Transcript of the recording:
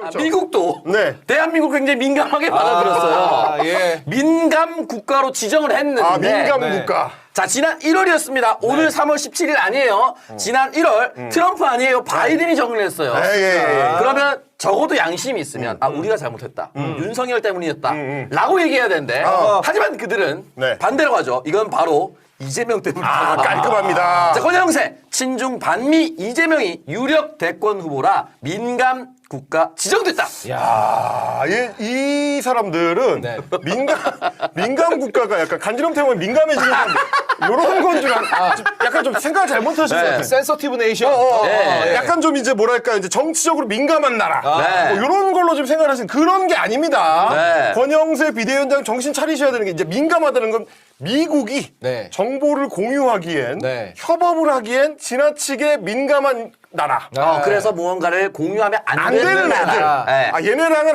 아, 저- 미국도 네. 대한민국 굉장히 민감하게 받아들였어요. 아, 예. 민감 국가로 지정을 했는데 아 민감 네. 국가. 자 지난 1월이었습니다. 오늘 3월 17일 아니에요. 지난 1월 트럼프 아니에요. 바이든이 정리를 했어요. 예, 예, 예. 그러면 적어도 양심이 있으면 아 우리가 잘못했다. 윤석열 때문이었다. 라고 얘기해야 되는데 어. 하지만 그들은 네. 반대로 가죠. 이건 바로 이재명 때문이다. 아 깔끔합니다. 자, 권영세, 친중 반미 이재명이 유력 대권 후보라 민감 국가 지정됐다. 아, 예, 이 사람들은 네. 민감 민감 국가가 약간 간지럼 태우면 민감해지는 이런 건 줄 알. 좀 약간 좀 생각을 잘못하신 것 네. 센서티브 네이션. 어, 어, 어, 네. 약간 좀 이제 뭐랄까 이제 정치적으로 민감한 나라 네. 뭐 이런 걸로 좀 생각하시는 그런 게 아닙니다. 네. 권영세 비대위원장 정신 차리셔야 되는 게 이제 민감하다는 건 미국이 네. 정보를 공유하기엔 네. 협업을 하기엔 지나치게 민감한 나라. 어, 그래서 무언가를 공유하면 안, 안 되는 애들. 나라. 네. 아 얘네랑은